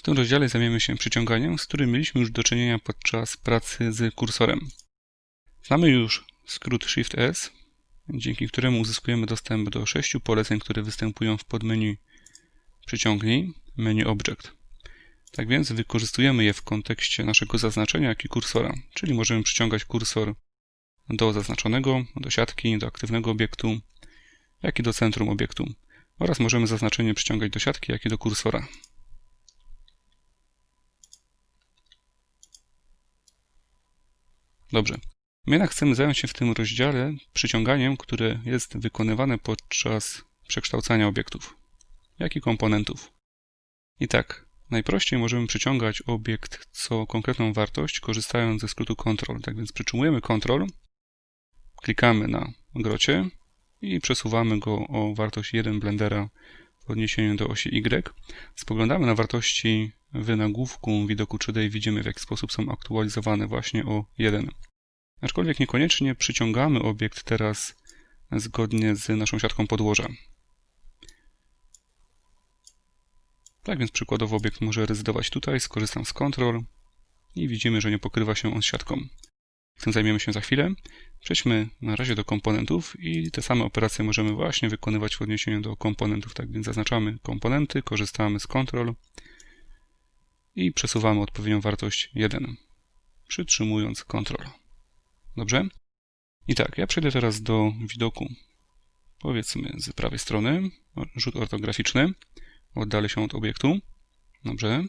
W tym rozdziale zajmiemy się przyciąganiem, z którym mieliśmy już do czynienia podczas pracy z kursorem. Znamy już skrót Shift S, dzięki któremu uzyskujemy dostęp do sześciu poleceń, które występują w podmenu Przyciągnij, menu Object. Tak więc wykorzystujemy je w kontekście naszego zaznaczenia, jak i kursora, czyli możemy przyciągać kursor do zaznaczonego, do siatki, do aktywnego obiektu, jak i do centrum obiektu oraz możemy zaznaczenie przyciągać do siatki, jak i do kursora. Dobrze. My jednak chcemy zająć się w tym rozdziale przyciąganiem, które jest wykonywane podczas przekształcania obiektów, jak i komponentów. I tak, najprościej możemy przyciągać obiekt co konkretną wartość, korzystając ze skrótu Ctrl. Tak więc przytrzymujemy Ctrl, klikamy na grocie i przesuwamy go o wartość 1 blendera w odniesieniu do osi Y. Spoglądamy na wartości w nagłówku widoku 3D i widzimy w jaki sposób są aktualizowane właśnie o 1. Aczkolwiek niekoniecznie przyciągamy obiekt teraz zgodnie z naszą siatką podłoża. Tak więc przykładowo obiekt może rezydować tutaj, skorzystam z Ctrl i widzimy, że nie pokrywa się on z siatką. Tym zajmiemy się za chwilę. Przejdźmy na razie do komponentów i te same operacje możemy właśnie wykonywać w odniesieniu do komponentów. Tak więc zaznaczamy komponenty, korzystamy z Ctrl i przesuwamy odpowiednią wartość 1, przytrzymując Ctrl. Dobrze? I tak, ja przejdę teraz do widoku, powiedzmy z prawej strony, rzut ortograficzny, oddalę się od obiektu. Dobrze.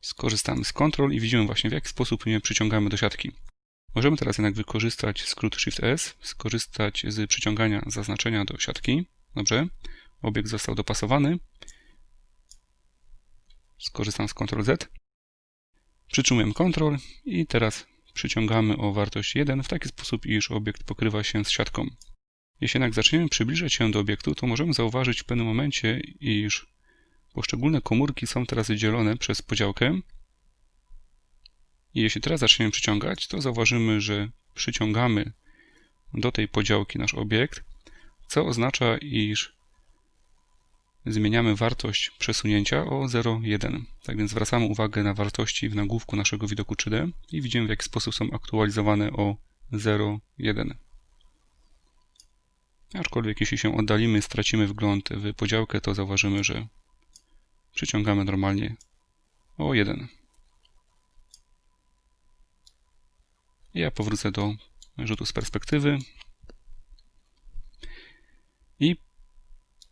Skorzystamy z Ctrl i widzimy właśnie w jaki sposób je przyciągamy do siatki. Możemy teraz jednak wykorzystać skrót Shift S, skorzystać z przyciągania zaznaczenia do siatki. Dobrze. Obiekt został dopasowany. Skorzystam z Ctrl Z. Przytrzymujemy Ctrl i teraz przyciągamy o wartość 1 w taki sposób, iż obiekt pokrywa się z siatką. Jeśli jednak zaczniemy przybliżać się do obiektu, to możemy zauważyć w pewnym momencie, iż poszczególne komórki są teraz wydzielone przez podziałkę. I jeśli teraz zaczniemy przyciągać, to zauważymy, że przyciągamy do tej podziałki nasz obiekt, co oznacza, iż zmieniamy wartość przesunięcia o 0,1. Tak więc zwracamy uwagę na wartości w nagłówku naszego widoku 3D i widzimy w jaki sposób są aktualizowane o 0,1. Aczkolwiek jeśli się oddalimy, stracimy wgląd w podziałkę, to zauważymy, że przyciągamy normalnie o 1. Ja powrócę do rzutu z perspektywy i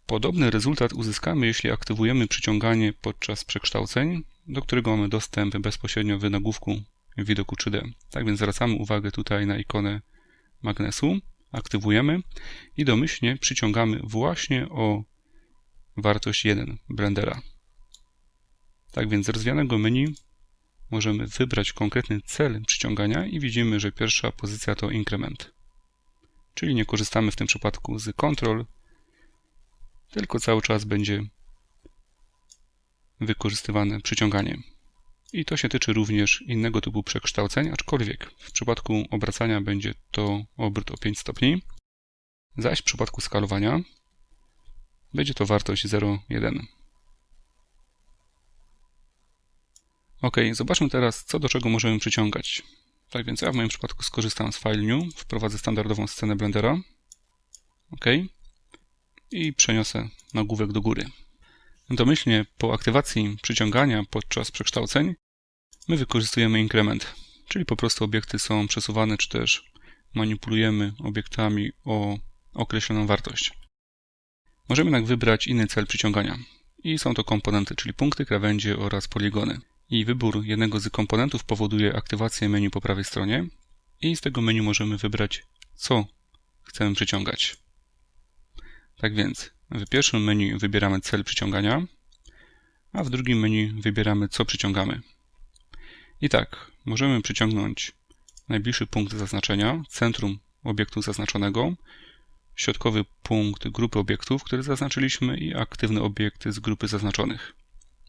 Podobny rezultat uzyskamy, jeśli aktywujemy przyciąganie podczas przekształceń, do którego mamy dostęp bezpośrednio w nagłówku widoku 3D. Tak więc zwracamy uwagę tutaj na ikonę magnesu, aktywujemy i domyślnie przyciągamy właśnie o wartość 1 Blendera. Tak więc z rozwijanego menu możemy wybrać konkretny cel przyciągania i widzimy, że pierwsza pozycja to inkrement. Czyli nie korzystamy w tym przypadku z Ctrl, tylko cały czas będzie wykorzystywane przyciąganie. I to się tyczy również innego typu przekształceń, aczkolwiek w przypadku obracania będzie to obrót o 5 stopni, zaś w przypadku skalowania będzie to wartość 0,1. Ok, zobaczmy teraz, co do czego możemy przyciągać. Tak więc ja w moim przypadku skorzystam z File New, wprowadzę standardową scenę Blendera. OK i przeniosę nagłówek do góry. Domyślnie po aktywacji przyciągania podczas przekształceń my wykorzystujemy inkrement, czyli po prostu obiekty są przesuwane, czy też manipulujemy obiektami o określoną wartość. Możemy jednak wybrać inny cel przyciągania i są to komponenty, czyli punkty, krawędzie oraz poligony. I wybór jednego z komponentów powoduje aktywację menu po prawej stronie i z tego menu możemy wybrać, co chcemy przyciągać. Tak więc w pierwszym menu wybieramy cel przyciągania, a w drugim menu wybieramy co przyciągamy. I tak, możemy przyciągnąć najbliższy punkt zaznaczenia, centrum obiektu zaznaczonego, środkowy punkt grupy obiektów, które zaznaczyliśmy i aktywny obiekt z grupy zaznaczonych.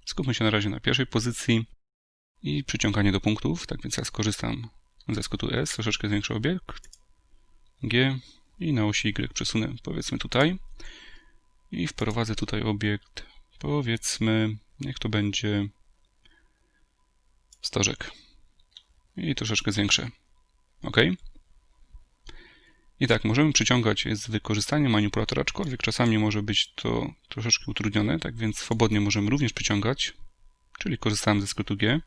Skupmy się na razie na pierwszej pozycji i przyciąganie do punktów. Tak więc ja skorzystam ze skrótu S, troszeczkę zwiększę obiekt, G i na osi Y przesunę powiedzmy tutaj i wprowadzę tutaj obiekt powiedzmy Niech to będzie stożek. I troszeczkę zwiększę. OK. I tak, możemy przyciągać z wykorzystaniem manipulatora, aczkolwiek czasami może być to troszeczkę utrudnione, tak więc swobodnie możemy również przyciągać, czyli korzystamy ze skrótu G.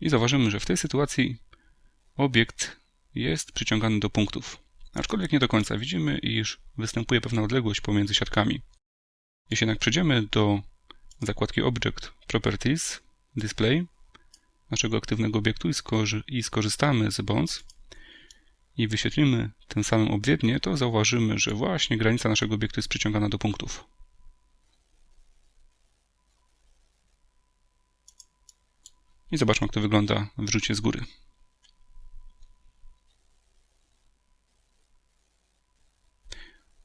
I zauważymy, że w tej sytuacji obiekt jest przyciągany do punktów. Aczkolwiek nie do końca. Widzimy, iż występuje pewna odległość pomiędzy siatkami. Jeśli jednak przejdziemy do zakładki Object Properties Display naszego aktywnego obiektu i skorzystamy z bonds i wyświetlimy tym samym obwiednie, to zauważymy, że właśnie granica naszego obiektu jest przyciągana do punktów. I zobaczmy, jak to wygląda w rzucie z góry.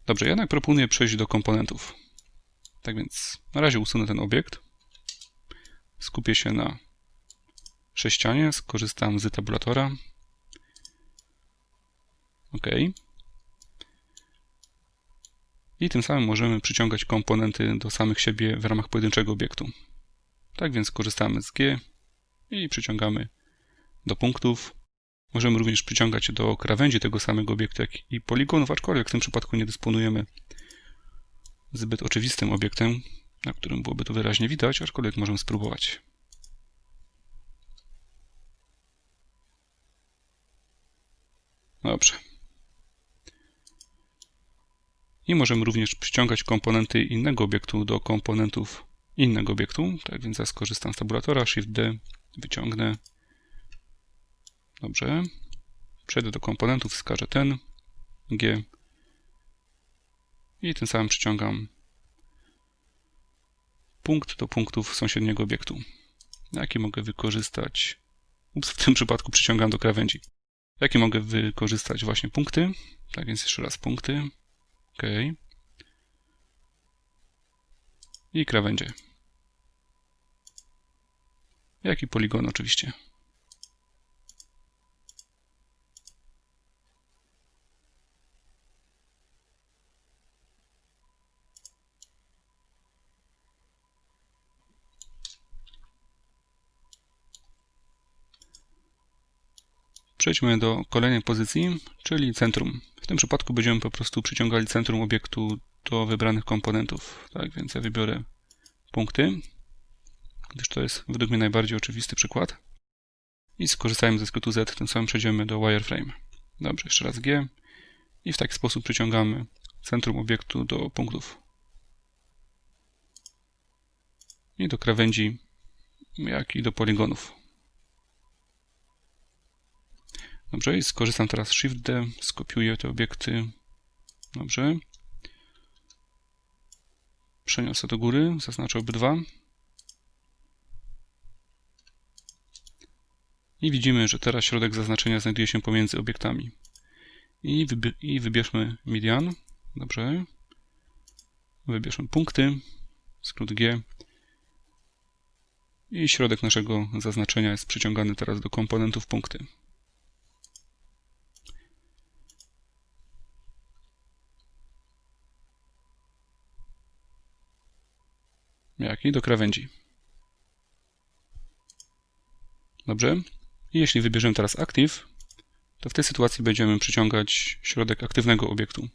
Dobrze, jednak proponuję przejść do komponentów. Tak więc na razie usunę ten obiekt. Skupię się na sześcianie, skorzystam z tabulatora. OK. I tym samym możemy przyciągać komponenty do samych siebie w ramach pojedynczego obiektu. Tak więc korzystamy z G i przyciągamy do punktów. Możemy również przyciągać do krawędzi tego samego obiektu, jak i poligonów, aczkolwiek w tym przypadku nie dysponujemy zbyt oczywistym obiektem, na którym byłoby to wyraźnie widać, aczkolwiek możemy spróbować. Dobrze. I możemy również przyciągać komponenty innego obiektu do komponentów innego obiektu. Tak więc ja skorzystam z tabulatora, Shift D, wyciągnę. Dobrze. Przejdę do komponentów, wskażę ten, G i tym samym przyciągam punkt do punktów sąsiedniego obiektu. Jaki mogę wykorzystać? Ups, w tym przypadku przyciągam do krawędzi. Jakie mogę wykorzystać właśnie punkty? Tak więc jeszcze raz punkty. OK. I krawędzie. Jak i poligon oczywiście. Przejdźmy do kolejnej pozycji, czyli centrum. W tym przypadku będziemy po prostu przyciągali centrum obiektu do wybranych komponentów. Tak więc ja wybiorę punkty, gdyż to jest według mnie najbardziej oczywisty przykład. I skorzystajmy ze skrótu Z, tym samym przejdziemy do wireframe. Dobrze, jeszcze raz G. I w taki sposób przyciągamy centrum obiektu do punktów. I do krawędzi, jak i do poligonów. Dobrze, i skorzystam teraz z Shift D, skopiuję te obiekty. Dobrze. Przeniosę do góry, zaznaczę obydwa. I widzimy, że teraz środek zaznaczenia znajduje się pomiędzy obiektami. I, wybi i wybierzmy median. Dobrze. Wybierzmy punkty. Skrót G. I środek naszego zaznaczenia jest przyciągany teraz do komponentów punkty. Jak i do krawędzi. Dobrze. I jeśli wybierzemy teraz Active, to w tej sytuacji będziemy przyciągać środek aktywnego obiektu.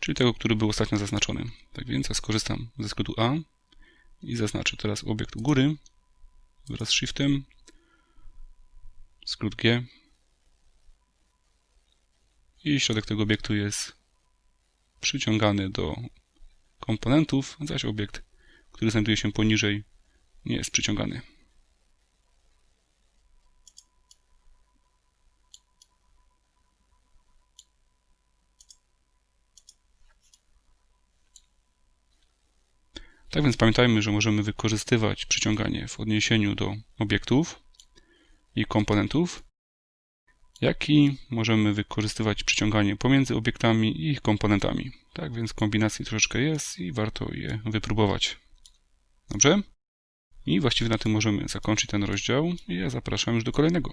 Czyli tego, który był ostatnio zaznaczony. Tak więc ja skorzystam ze skrótu A i zaznaczę teraz obiekt u góry wraz z Shiftem, skrót G i środek tego obiektu jest przyciągany do komponentów, zaś obiekt, który znajduje się poniżej, nie jest przyciągany. Tak więc pamiętajmy, że możemy wykorzystywać przyciąganie w odniesieniu do obiektów i komponentów, jak i możemy wykorzystywać przyciąganie pomiędzy obiektami i ich komponentami. Tak więc kombinacji troszeczkę jest i warto je wypróbować. Dobrze? I właściwie na tym możemy zakończyć ten rozdział i ja zapraszam już do kolejnego.